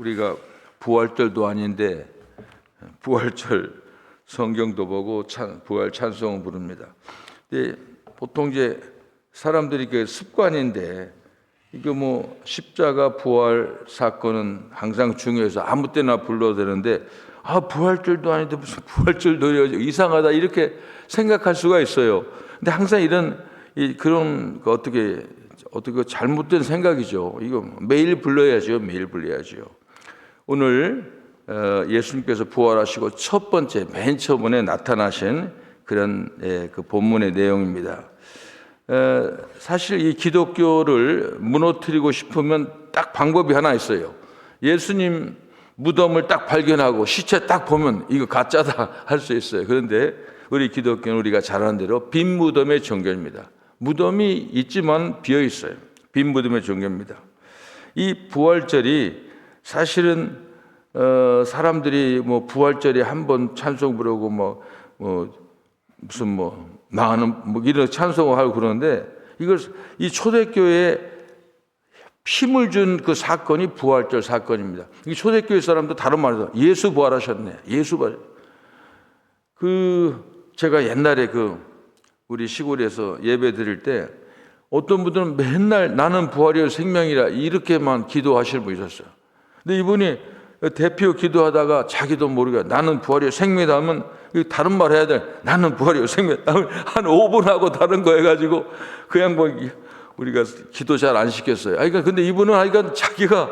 우리가 부활절도 아닌데 부활절 성경도 보고 찬, 부활 찬송을 부릅니다. 근데 보통 이제 사람들이 그 습관인데 이거 뭐 십자가 부활 사건은 항상 중요해서 아무 때나 불러도 되는데 아 부활절도 아닌데 무슨 부활절 노래 이상하다 이렇게 생각할 수가 있어요. 근데 항상 이런 이 그런 그 어떻게 어떻게 잘못된 생각이죠. 이거 매일 불러야죠. 매일 불러야죠. 오늘 어, 예수님께서 부활하시고 첫 번째 맨 처음에 나타나신 그런 예, 그 본문의 내용입니다. 어, 사실 이 기독교를 무너뜨리고 싶으면 딱 방법이 하나 있어요. 예수님 무덤을 딱 발견하고 시체 딱 보면 이거 가짜다 할 수 있어요. 그런데 우리 기독교는 우리가 잘 아는 대로 빈 무덤의 종교입니다. 무덤이 있지만 비어 있어요. 빈 무덤의 종교입니다. 이 부활절이 사실은 어, 사람들이 뭐 부활절에 한 번 찬송 부르고 뭐, 뭐 무슨 뭐 나는 뭐 이런 찬송을 하고 그러는데 이걸 이 초대교회에 힘을 준 그 사건이 부활절 사건입니다. 이 초대교회 사람도 다른 말로 예수 부활하셨네. 예수 부활. 그 제가 옛날에 그 우리 시골에서 예배 드릴 때 어떤 분들은 맨날 나는 부활이요 생명이라 이렇게만 기도하실 분 있었어요. 근데 이분이 대표 기도하다가 자기도 모르게 나는 부활이요 생명이다 하면 다른 말 해야 돼. 나는 부활이요 생명이다. 한 5분 하고 다른 거 해가지고 그 양반 우리가 기도 잘 안 시켰어요. 아, 그러니까 근데 이분은 하여간 자기가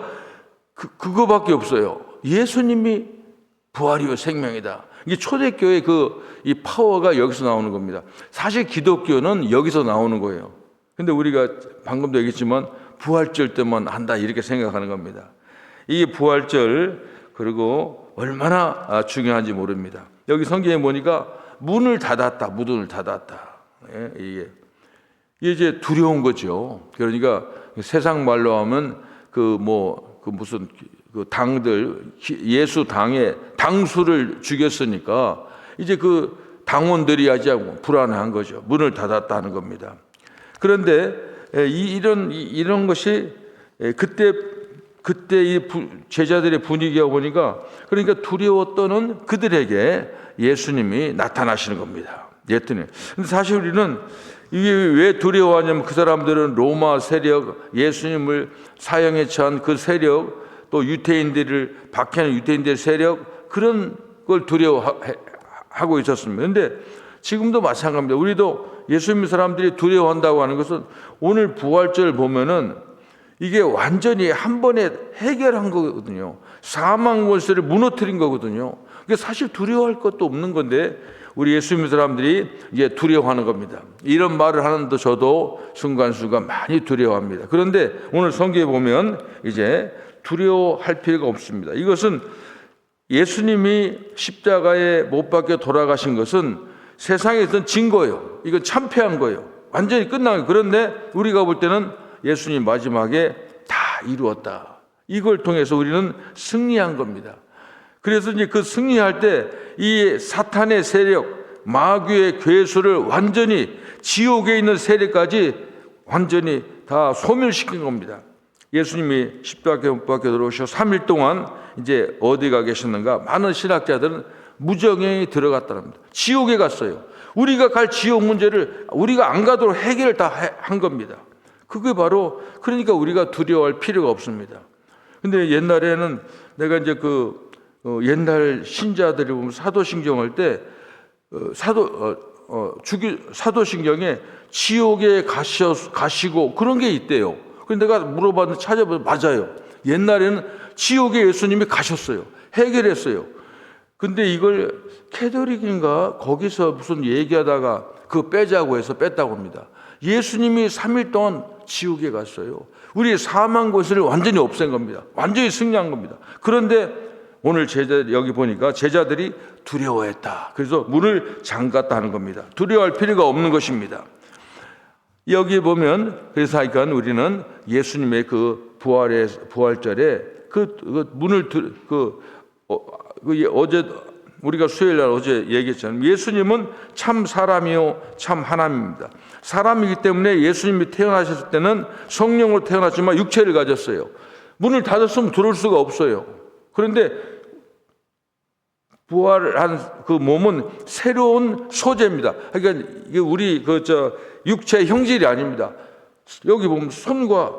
그, 그거밖에 없어요. 예수님이 부활이요 생명이다. 이게 초대교회 그 이 파워가 여기서 나오는 겁니다. 사실 기독교는 여기서 나오는 거예요. 근데 우리가 방금도 얘기했지만 부활절 때만 한다 이렇게 생각하는 겁니다. 이 부활절 그리고 얼마나 아, 중요한지 모릅니다. 여기 성경에 보니까 문을 닫았다, 문을 닫았다. 예, 이게 이제 두려운 거죠. 그러니까 세상 말로 하면 그뭐그 무슨 그 당들 예수 당에 당수를 죽였으니까 이제 그 당원들이 아주 불안한 거죠. 문을 닫았다는 겁니다. 그런데 이 이런 이런 것이 그때 그때 이 제자들의 분위기가 보니까 그러니까 두려웠던 그들에게 예수님이 나타나시는 겁니다. 예수님. 근데 사실 우리는 이게 왜 두려워하냐면 그 사람들은 로마 세력, 예수님을 사형에 처한 그 세력, 또 유태인들을 박해하는 유태인들의 세력 그런 걸 두려워하고 있었습니다. 그런데 지금도 마찬가지입니다. 우리도 예수님 사람들이 두려워한다고 하는 것은 오늘 부활절 보면은 이게 완전히 한 번에 해결한 거거든요. 사망 권세를 무너뜨린 거거든요. 그게 사실 두려워할 것도 없는 건데 우리 예수님 사람들이 이제 두려워하는 겁니다. 이런 말을 하는데 저도 순간순간 많이 두려워합니다. 그런데 오늘 성경에 보면 이제 두려워할 필요가 없습니다. 이것은 예수님이 십자가에 못 박혀 돌아가신 것은 세상에 있던 증거예요. 이건 참패한 거예요. 완전히 끝난 거예요. 그런데 우리가 볼 때는 예수님 마지막에 다 이루었다. 이걸 통해서 우리는 승리한 겁니다. 그래서 이제 그 승리할 때 이 사탄의 세력, 마귀의 괴수를 완전히 지옥에 있는 세력까지 완전히 다 소멸시킨 겁니다. 예수님이 십자가에 못 박혀 들어오셔 3일 동안 이제 어디 가 계셨는가? 많은 신학자들은 무정에 들어갔다랍니다. 지옥에 갔어요. 우리가 갈 지옥 문제를 우리가 안 가도록 해결을 다 한 겁니다. 그게 바로 그러니까 우리가 두려워할 필요가 없습니다. 근데 옛날에는 내가 이제 그 어, 옛날 신자들이 보면 사도신경 할때 어, 사도 어, 어, 주기 사도신경에 지옥에 가셔 가시고 그런 게 있대요. 근데 내가 물어봤는데 찾아보면 맞아요. 옛날에는 지옥에 예수님이 가셨어요. 해결했어요. 근데 이걸 캐더릭인가 거기서 무슨 얘기하다가 그 빼자고 해서 뺐다고 합니다. 예수님이 3일 동안 지옥에 갔어요. 우리 사망 것을 완전히 없앤 겁니다. 완전히 승리한 겁니다. 그런데 오늘 제자 여기 보니까 제자들이 두려워했다. 그래서 문을 잠갔다 하는 겁니다. 두려워할 필요가 없는 것입니다. 여기 보면 그래서 하니까 우리는 예수님의 그 부활의 부활절에 그, 그 문을 그, 어, 그 어제 우리가 수요일 날 어제 얘기했잖아요. 예수님은 참 사람이요 참 하나님입니다. 사람이기 때문에 예수님이 태어나셨을 때는 성령으로 태어났지만 육체를 가졌어요. 문을 닫았으면 들어올 수가 없어요. 그런데 부활한 그 몸은 새로운 소재입니다. 그러니까 이게 우리 그 저 육체 형질이 아닙니다. 여기 보면 손과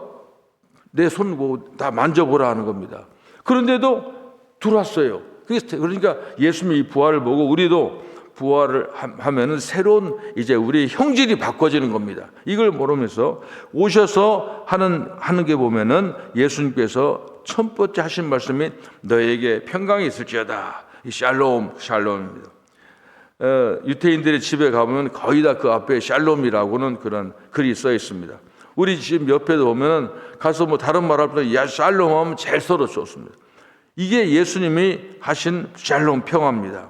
내손뭐다 만져보라 하는 겁니다. 그런데도 들어왔어요. 그러니까 예수님이 이 부활을 보고 우리도 부활을 함- 하면은 새로운 이제 우리 형질이 바꿔지는 겁니다. 이걸 모르면서 오셔서 하는 하는 게 보면은 예수님께서 첫 번째 하신 말씀이 너에게 평강이 있을지어다. 이 샬롬 샬롬입니다. 어, 유태인들의 집에 가보면 거의 다 그 앞에 샬롬이라고는 그런 글이 써 있습니다. 우리 집 옆에도 보면 가서 뭐 다른 말 할 때 야 샬롬 하면 제일 서로 좋습니다. 이게 예수님이 하신 샬롬 평화입니다.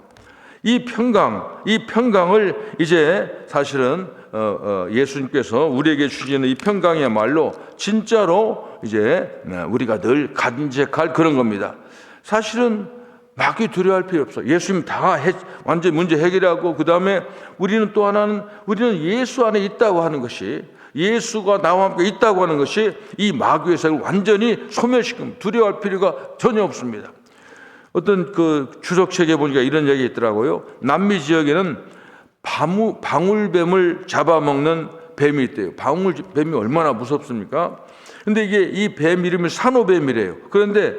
이 평강, 이 평강을 이제 사실은 어, 어, 예수님께서 우리에게 주시는 이 평강이야말로 진짜로 이제 네, 우리가 늘 간직할 그런 겁니다. 사실은 마귀 두려워할 필요 없어. 예수님 다 해, 완전 문제 해결하고 그 다음에 우리는 또 하나는 우리는 예수 안에 있다고 하는 것이 예수가 나와 함께 있다고 하는 것이 이 마귀의 세력을 완전히 소멸시킵니다. 두려워할 필요가 전혀 없습니다. 어떤 그 주석책에 보니까 이런 얘기 있더라고요. 남미 지역에는 바무, 방울뱀을 잡아먹는 뱀이 있대요. 방울뱀이 얼마나 무섭습니까? 근데 이게 이 뱀 이름이 산호뱀이래요. 그런데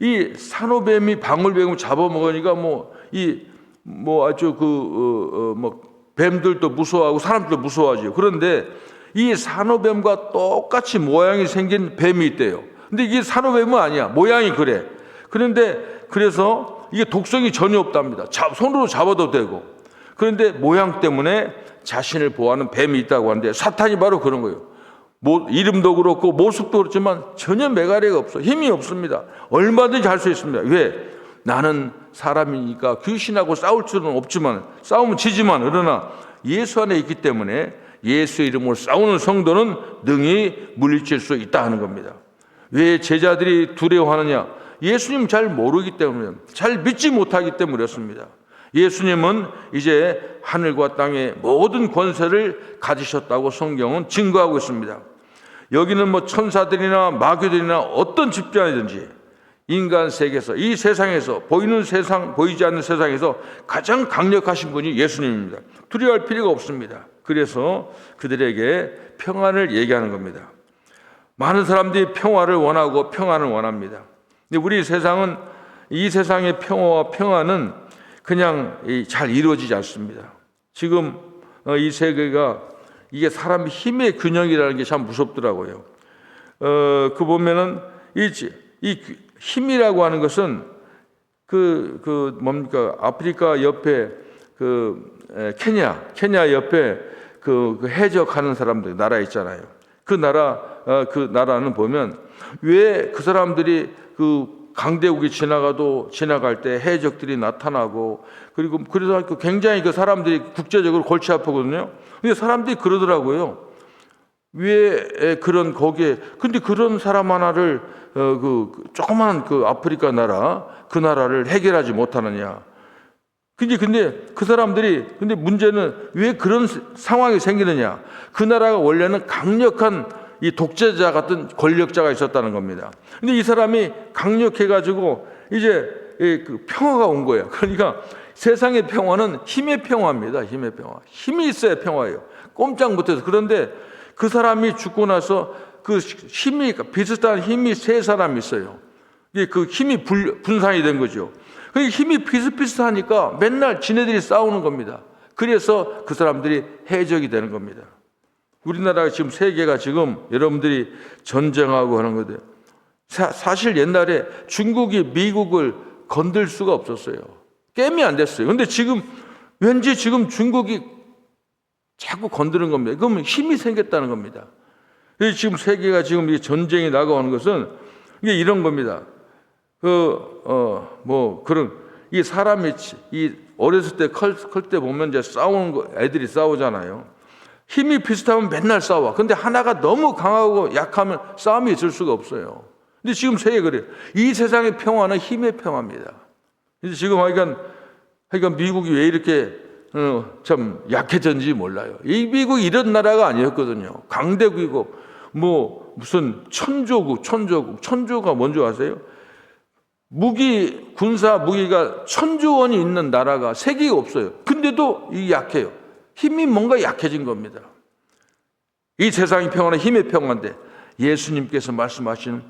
이 산호뱀이 방울뱀을 잡아먹으니까 뭐 이 뭐 아주 그뭐 뱀들도 무서워하고 사람들도 무서워하죠. 그런데 이 산호뱀과 똑같이 모양이 생긴 뱀이 있대요. 근데 이게 산호뱀은 아니야. 모양이 그래. 그런데 그래서 이게 독성이 전혀 없답니다. 잡, 손으로 잡아도 되고. 그런데 모양 때문에 자신을 보호하는 뱀이 있다고 하는데 사탄이 바로 그런 거예요. 뭐, 이름도 그렇고 모습도 그렇지만 전혀 메가리가 없어. 힘이 없습니다. 얼마든지 할 수 있습니다. 왜? 나는 사람이니까 귀신하고 싸울 줄은 없지만 싸우면 지지만 그러나 예수 안에 있기 때문에 예수 이름으로 싸우는 성도는 능히 물리칠 수 있다 하는 겁니다. 왜 제자들이 두려워하느냐? 예수님 잘 모르기 때문에 잘 믿지 못하기 때문이었습니다. 예수님은 이제 하늘과 땅의 모든 권세를 가지셨다고 성경은 증거하고 있습니다. 여기는 뭐 천사들이나 마귀들이나 어떤 집단이든지 인간 세계에서 이 세상에서 보이는 세상 보이지 않는 세상에서 가장 강력하신 분이 예수님입니다. 두려워할 필요가 없습니다. 그래서 그들에게 평안을 얘기하는 겁니다. 많은 사람들이 평화를 원하고 평안을 원합니다. 근데 우리 세상은 이 세상의 평화와 평안은 그냥 이- 잘 이루어지지 않습니다. 지금 어, 이 세계가 이게 사람 힘의 균형이라는 게 참 무섭더라고요. 어, 그 보면은 이, 지- 이 그- 힘이라고 하는 것은 그, 그 뭡니까 아프리카 옆에 그 에, 케냐 케냐 옆에 그, 그 해적하는 사람들 나라 있잖아요. 그 나라 어, 그 나라는 보면 왜 그 사람들이 그 강대국이 지나가도 지나갈 때 해적들이 나타나고 그리고 그래서 그 굉장히 그 사람들이 국제적으로 골치 아프거든요. 근데 사람들이 그러더라고요. 왜 그런 거기에 근데 그런 사람 하나를 어, 그 조그만 그 아프리카 나라 그 나라를 해결하지 못하느냐? 근데 근데 그 사람들이 근데 문제는 왜 그런 상황이 생기느냐? 그 나라가 원래는 강력한 이 독재자 같은 권력자가 있었다는 겁니다. 근데 이 사람이 강력해 가지고 이제 이그 평화가 온 거예요. 그러니까 세상의 평화는 힘의 평화입니다. 힘의 평화. 힘이 있어야 평화예요. 꼼짝 못해서 그런데 그 사람이 죽고 나서 그 힘이 비슷한 힘이 세 사람 있어요. 그 힘이 불- 분산이 된 거죠. 그 힘이 비슷비슷하니까 맨날 지네들이 싸우는 겁니다. 그래서 그 사람들이 해적이 되는 겁니다. 우리나라가 지금 세계가 지금 여러분들이 전쟁하고 하는 거들 사, 실 옛날에 중국이 미국을 건들 수가 없었어요. 게임이 안 됐어요. 근데 지금 왠지 지금 중국이 자꾸 건드는 겁니다. 그러면 힘이 생겼다는 겁니다. 지금 세계가 지금 이 전쟁이 나가오는 것은 이게 이런 겁니다. 그, 어, 뭐, 그런, 이 사람이, 치- 이 어렸을 때, 클, 클때 보면 이제 싸우는 거, 애들이 싸우잖아요. 힘이 비슷하면 맨날 싸워. 근데 하나가 너무 강하고 약하면 싸움이 있을 수가 없어요. 근데 지금 세계 그래요. 이 세상의 평화는 힘의 평화입니다. 그래서 지금 하여간, 하여간 미국이 왜 이렇게 어, 참 약해졌는지 몰라요. 이 미국이 이런 나라가 아니었거든요. 강대국이고, 뭐, 무슨 천조국, 천조국, 천조가 뭔지 아세요? 무기 군사 무기가 천조 원이 있는 나라가 세계에 없어요. 근데도 이 약해요. 힘이 뭔가 약해진 겁니다. 이 세상의 평화는 힘의 평화인데 예수님께서 말씀하시는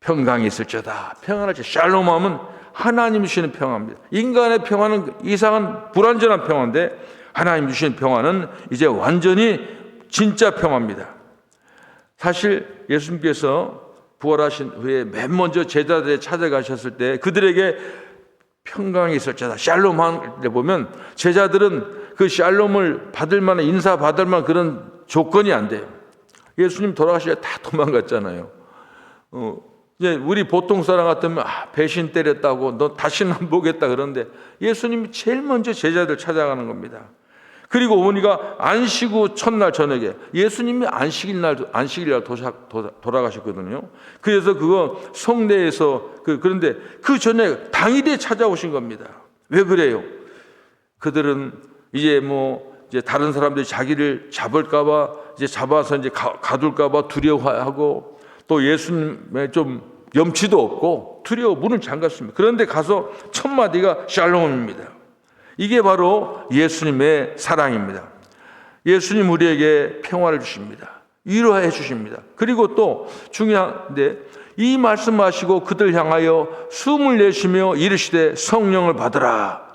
평강이 있을지어다. 평안할 지 샬롬함은 하나님 주시는 평화입니다. 인간의 평화는 이상한 불완전한 평화인데 하나님 주시는 평화는 이제 완전히 진짜 평화입니다. 사실 예수님께서 부활하신 후에 맨 먼저 제자들에 찾아가셨을 때 그들에게 평강이 있을지어다. 샬롬 을 보면 제자들은 그 샬롬을 받을 만한 인사 받을 만한 그런 조건이 안 돼요. 예수님 돌아가시려 다 도망갔잖아요. 어, 이제 우리 보통 사람 같으면 아, 배신 때렸다고 너 다시는 안 보겠다 그런데 예수님이 제일 먼저 제자들 찾아가는 겁니다. 그리고 어머니가 안식 후 첫날 저녁에 예수님이 안식일 날 안식일 날 도착, 돌아가셨거든요. 그래서 그거 성내에서 그 그런데 그 전에 당일에 찾아오신 겁니다. 왜 그래요? 그들은 이제 뭐 이제 다른 사람들이 자기를 잡을까봐 이제 잡아서 이제 가, 가둘까봐 두려워하고 또 예수님의 좀 염치도 없고 두려워 문을 잠갔습니다. 그런데 가서 첫 마디가 샬롬입니다. 이게 바로 예수님의 사랑입니다. 예수님 우리에게 평화를 주십니다. 위로해 주십니다. 그리고 또 중요한데 이 말씀하시고 그들 향하여 숨을 내쉬며 이르시되 성령을 받으라.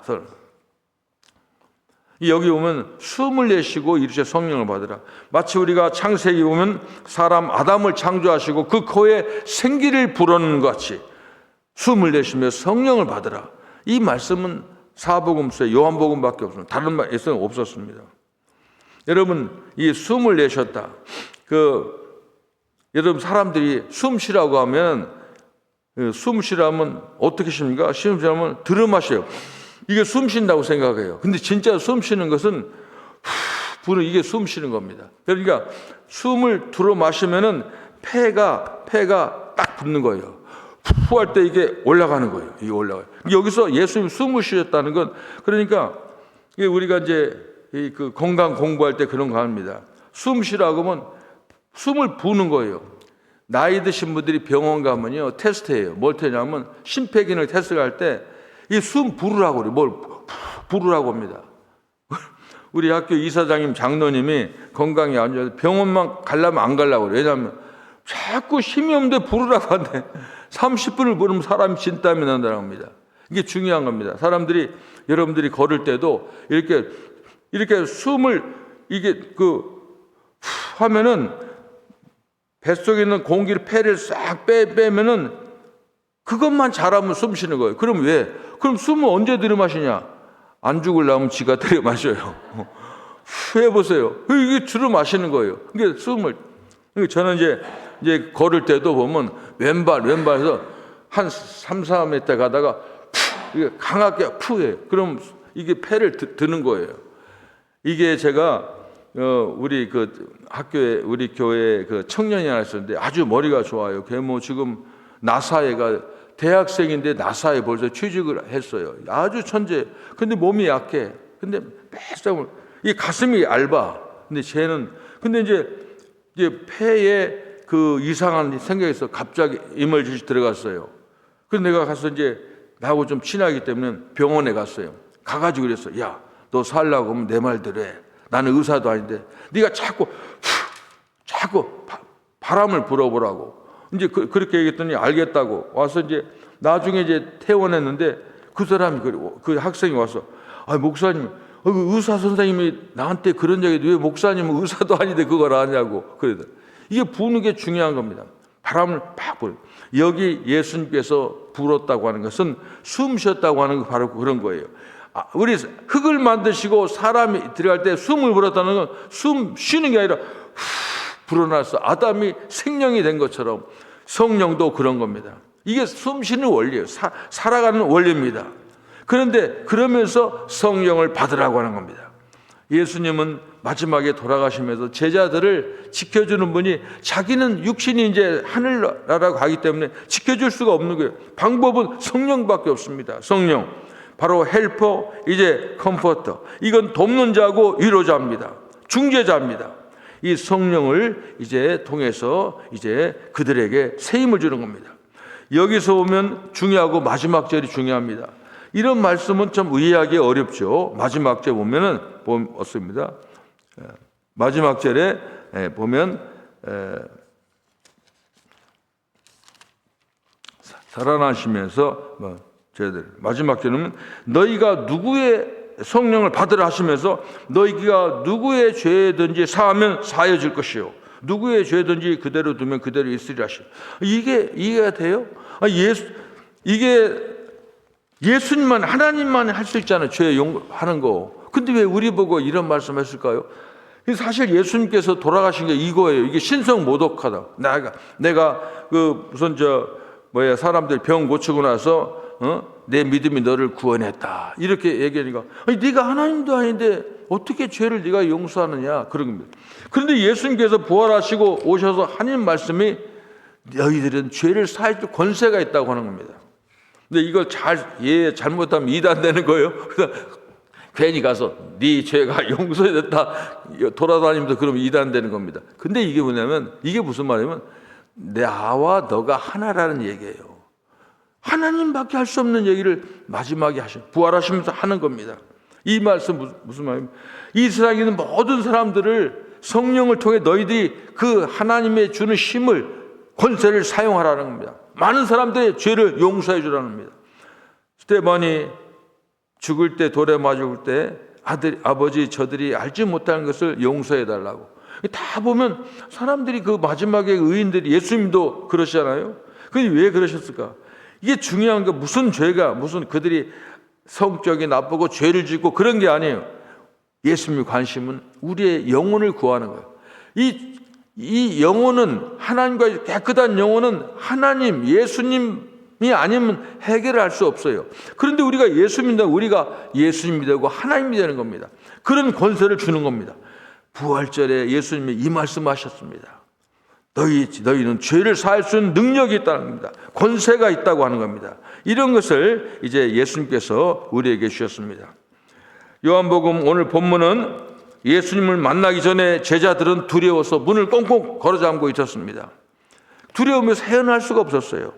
여기 보면 숨을 내쉬고 이르시되 성령을 받으라. 마치 우리가 창세기 보면 사람 아담을 창조하시고 그 코에 생기를 불어넣는 것 같이 숨을 내쉬며 성령을 받으라. 이 말씀은 사복음서에 요한복음밖에 없습니다. 다른 말에서는 없었습니다. 여러분 이 숨을 내셨다. 그 여러분 사람들이 숨 쉬라고 하면 그숨 쉬라면 어떻게 쉽니까? 숨 쉬라면 들음하셔요. 이게 숨 쉰다고 생각해요. 근데 진짜 숨 쉬는 것은 부는 이게 숨 쉬는 겁니다. 그러니까 숨을 들어 마시면은 폐가 폐가 딱 붙는 거예요. 푸할 때 이게 올라가는 거예요. 이게 올라가요. 여기서 예수님 숨을 쉬셨다는 건 그러니까 우리가 이제 그 건강 공부할 때 그런 거 합니다. 숨 쉬라고 하면 숨을 부는 거예요. 나이 드신 분들이 병원 가면요 테스트해요. 뭘 테냐면 심폐기능 테스트를 할 때 이 숨 부르라고 그래요. 뭘 부르라고 합니다. 우리 학교 이사장님 장로님이 건강이 안 좋아서 병원만 가려면 안 가려고 그래요. 왜냐하면 자꾸 힘이 없는데 부르라고 하는데 30분을 부르면 사람이 진땀이 난다는 겁니다. 이게 중요한 겁니다. 사람들이 여러분들이 걸을 때도 이렇게 이렇게 숨을 이게 그 하면은 뱃속에 있는 공기를 폐를 싹 빼, 빼면은 그것만 잘하면 숨 쉬는 거예요. 그럼 왜? 그럼 숨을 언제 들이마시냐? 안 죽으려면 지가 들이마셔요. 해보세요. 이게 들이마시는 거예요. 이게 숨을. 저는 이제, 이제 걸을 때도 보면 왼발, 왼발에서 한 3, 4m 가다가 푸, 강하게 푸해. 그럼 이게 폐를 드, 는 거예요. 이게 제가 어, 우리 그 학교에 우리 교회 그 청년이 하나 있었는데 아주 머리가 좋아요. 걔뭐 지금 나사에가 대학생인데 나사에 벌써 취직을 했어요. 아주 천재. 근데 몸이 약해. 근데 매일 이 가슴이 얇아. 근데 쟤는 근데 이제 이제 폐에 그 이상한 있어 갑자기 이멀지시 들어갔어요. 그래서 내가 가서 이제 나하고 좀 친하기 때문에 병원에 갔어요. 가가지고 그랬어. 야, 너 살라고 하면 내 말 들어. 나는 의사도 아닌데 네가 자꾸 자꾸 바 람을 불어보라고. 이제 그, 렇게 얘기했더니 알겠다고 와서 이제 나중에 이제 퇴원했는데 그 사람이 그, 그 학생이 와서 아 목사님 어, 그 의사 선생님이 나한테 그런 얘기도 왜 목사님은 의사도 아닌데 그걸 아냐고 그러더 이게 부는 게 중요한 겁니다. 바람을 팍 불. 여기 예수님께서 불었다고 하는 것은 숨 쉬었다고 하는 거 바로 그런 거예요. 아, 우리 흙을 만드시고 사람이 들어갈 때 숨을 불었다는 건 숨 쉬는 게 아니라 후 불어나서 아담이 생명이 된 것처럼 성령도 그런 겁니다. 이게 숨 쉬는 원리예요. 사, 살아가는 원리입니다. 그런데 그러면서 성령을 받으라고 하는 겁니다. 예수님은 마지막에 돌아가시면서 제자들을 지켜주는 분이 자기는 육신이 이제 하늘나라로 가기 때문에 지켜줄 수가 없는 거예요. 방법은 성령밖에 없습니다. 성령. 바로 헬퍼, 이제 컴포터. 이건 돕는 자고 위로자입니다. 중재자입니다. 이 성령을 이제 통해서 이제 그들에게 새 힘을 주는 겁니다. 여기서 오면 중요하고 마지막 절이 중요합니다. 이런 말씀은 좀 이해하기 어렵죠. 마지막 절 보면은 보습니다. 마지막 절에 예, 보면 에, 사- 살아나시면서 뭐 저희들 마지막 절은 너희가 누구의 성령을 받으라 하시면서 너희가 누구의 죄든지 사하면 사해질 것이요 누구의 죄든지 그대로 두면 그대로 있으리라 하시. 이게 이해가 돼요? 아, 예수 이게 예수님만 하나님만 할 수 있잖아요. 죄 용하는 거. 근데 왜 우리 보고 이런 말씀했을까요? 사실 예수님께서 돌아가신 게 이거예요. 이게 신성 모독하다. 내가 내가 그 무슨 저 뭐야 사람들 병 고치고 나서 어? 내 믿음이 너를 구원했다. 이렇게 얘기하니까 아니 네가 하나님도 아닌데 어떻게 죄를 네가 용서하느냐 그런 겁니다. 그런데 예수님께서 부활하시고 오셔서 하는 말씀이 너희들은 죄를 사할 권세가 있다고 하는 겁니다. 근데 이걸 잘 이해 잘못하면 이단되는 거예요. 괜히 가서 네 죄가 용서됐다 돌아다니면서 그러면 이단되는 겁니다. 근데 이게 뭐냐면 이게 무슨 말이냐면 나와 너가 하나라는 얘기예요. 하나님밖에 할 수 없는 얘기를 마지막에 하셔 부활하시면서 하는 겁니다. 이 말씀 무슨, 무슨 말입니까? 이 세상에 있는 모든 사람들을 성령을 통해 너희들이 그 하나님의 주는 힘을 권세를 사용하라는 겁니다. 많은 사람들의 죄를 용서해 주라는 겁니다. 스테반이 죽을 때 돌에 맞아 죽을 때 아들 아버지 저들이 알지 못하는 것을 용서해 달라고. 다 보면 사람들이 그 마지막에 의인들이 예수님도 그러시잖아요. 근데 왜 그러셨을까? 이게 중요한 게 무슨 죄가 무슨 그들이 성격이 나쁘고 죄를 짓고 그런 게 아니에요. 예수님의 관심은 우리의 영혼을 구하는 거예요. 이, 이 영혼은 하나님과 깨끗한 영혼은 하나님, 예수님 이 아니면 해결할 수 없어요. 그런데 우리가 예수 믿다 우리가 예수님이 되고 하나님이 되는 겁니다. 그런 권세를 주는 겁니다. 부활절에 예수님이 이 말씀하셨습니다. 너희 너희는 죄를 사할 수 있는 능력이 있다는 겁니다. 권세가 있다고 하는 겁니다. 이런 것을 이제 예수님께서 우리에게 주셨습니다. 요한복음 오늘 본문은 예수님을 만나기 전에 제자들은 두려워서 문을 꽁꽁 걸어 잠고 있었습니다. 두려우면서 헤어날 수가 없었어요.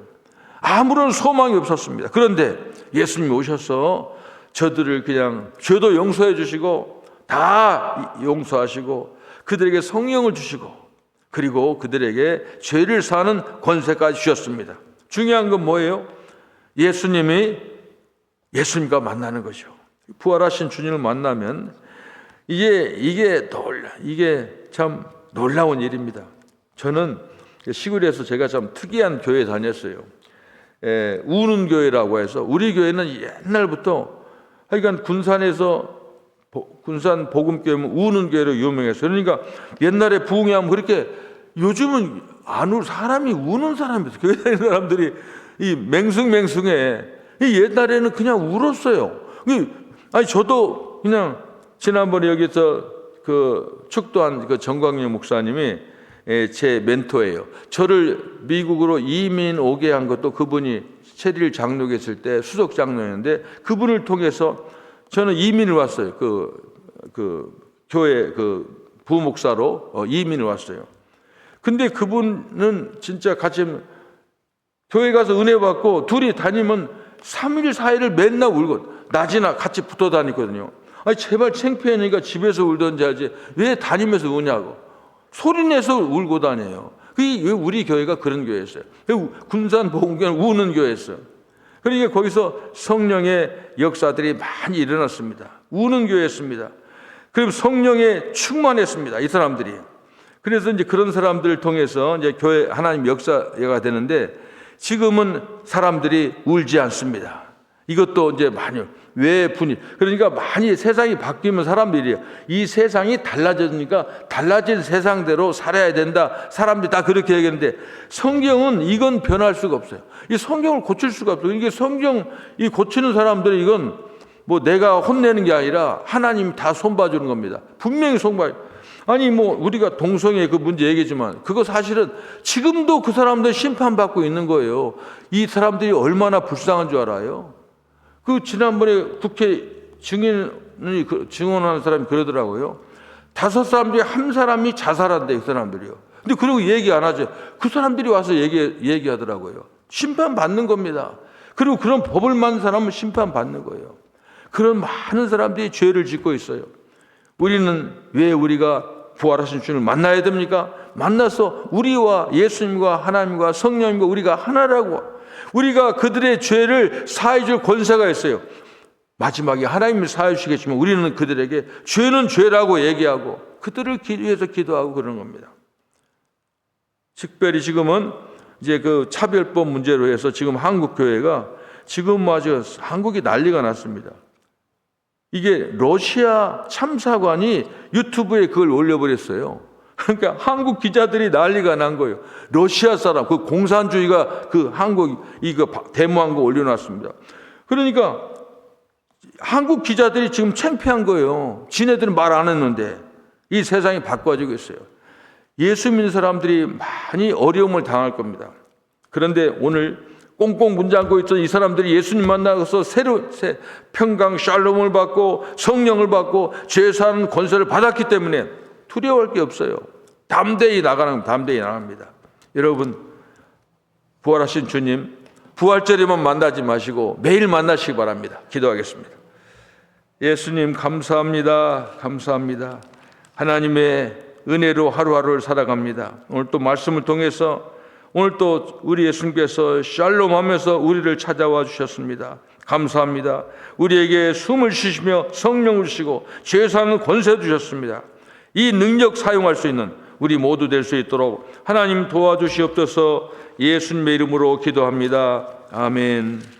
아무런 소망이 없었습니다. 그런데 예수님이 오셔서 저들을 그냥 죄도 용서해 주시고 다 용서하시고 그들에게 성령을 주시고 그리고 그들에게 죄를 사는 권세까지 주셨습니다. 중요한 건 뭐예요? 예수님이 예수님과 만나는 거죠. 부활하신 주님을 만나면 이게 이게 놀라 이게 참 놀라운 일입니다. 저는 시골에서 제가 참 특이한 교회 다녔어요. 에, 우는 교회라고 해서 우리 교회는 옛날부터 하여간 군산에서 보, 군산 복음교회는 우는 교회로 유명했어요. 그러니까 옛날에 부흥하면 그렇게 요즘은 안 울 사람이 우는 사람이 교회 다니는 사람들이 이 맹숭맹숭해. 이 옛날에는 그냥 울었어요. 아니 저도 그냥 지난번에 여기서 그 축도한 그 정광용 목사님이 예, 제 멘토예요. 저를 미국으로 이민 오게 한 것도 그분이 체리를 장로했을 때 수석 장로였는데 그분을 통해서 저는 이민을 왔어요. 그, 그 교회 그 부목사로 어, 이민을 왔어요. 근데 그분은 진짜 같이 교회 가서 은혜 받고 둘이 다니면 3일, 4일을 맨날 울고 낮이나 같이 붙어 다니거든요. 아니, 제발 창피하니까 집에서 울던지 하지 왜 다니면서 우냐고. 소리 내서 울고 다녀요. 그게 왜 우리 교회가 그런 교회였어요. 군산 보훈교회는 우는 교회였어요. 그러니까 거기서 성령의 역사들이 많이 일어났습니다. 우는 교회였습니다. 그리고 성령에 충만했습니다. 이 사람들이. 그래서 이제 그런 사람들을 통해서 이제 교회 하나님 역사가 되는데 지금은 사람들이 울지 않습니다. 이것도 이제 많이 왜 분이 그러니까 많이 세상이 바뀌면 사람들이 이 세상이 달라졌으니까 달라진 세상대로 살아야 된다. 사람들이 다 그렇게 얘기하는데 성경은 이건 변할 수가 없어요. 이 성경을 고칠 수가 없어요. 이게 성경 이 고치는 사람들이 이건 뭐 내가 혼내는 게 아니라 하나님이 다 손봐 주는 겁니다. 분명히 손봐. 아니 뭐 우리가 동성애 그 문제 얘기지만 그거 사실은 지금도 그 사람들 심판받고 있는 거예요. 이 사람들이 얼마나 불쌍한 줄 알아요. 그 지난번에 국회 증인이 그 증언하는 사람이 그러더라고요. 다섯 사람 중에 한 사람이 자살한대 그 사람들이요. 근데 그러고 얘기 안 하죠. 그 사람들이 와서 얘기 얘기하더라고요. 심판 받는 겁니다. 그리고 그런 법을 만든 사람은 심판 받는 거예요. 그런 많은 사람들이 죄를 짓고 있어요. 우리는 왜 우리가 부활하신 주님을 만나야 됩니까? 만나서 우리와 예수님과 하나님과 성령님과 우리가 하나라고 우리가 그들의 죄를 사해 줄 권세가 있어요. 마지막에 하나님이 사해 주시겠지만 우리는 그들에게 죄는 죄라고 얘기하고 그들을 기- 위해서 기도하고 그러는 겁니다. 특별히 지금은 이제 그 차별법 문제로 해서 지금 한국 교회가 지금 아주 한국이 난리가 났습니다. 이게 러시아 참사관이 유튜브에 그걸 올려버렸어요. 그러니까 한국 기자들이 난리가 난 거예요. 러시아 사람, 그 공산주의가 그 한국 이거 데모한 거 올려놨습니다. 그러니까 한국 기자들이 지금 창피한 거예요. 지네들은 말 안 했는데 이 세상이 바꿔지고 있어요. 예수 믿는 사람들이 많이 어려움을 당할 겁니다. 그런데 오늘 꽁꽁 문잠고 있던 이 사람들이 예수님 만나서 새로 새 평강 샬롬을 받고 성령을 받고 죄 사는 권세를 받았기 때문에 두려워할 게 없어요. 담대히 나가는 담대히 나갑니다. 여러분 부활하신 주님 부활절에만 만나지 마시고 매일 만나시기 바랍니다. 기도하겠습니다. 예수님 감사합니다. 감사합니다. 하나님의 은혜로 하루하루를 살아갑니다. 오늘 또 말씀을 통해서 오늘 또 우리 예수님께서 샬롬 하면서 우리를 찾아와 주셨습니다. 감사합니다. 우리에게 숨을 쉬시며 성령을 주시고 죄사하는 권세 주셨습니다. 이 능력 사용할 수 있는 우리 모두 될 수 있도록 하나님 도와주시옵소서 예수님의 이름으로 기도합니다. 아멘.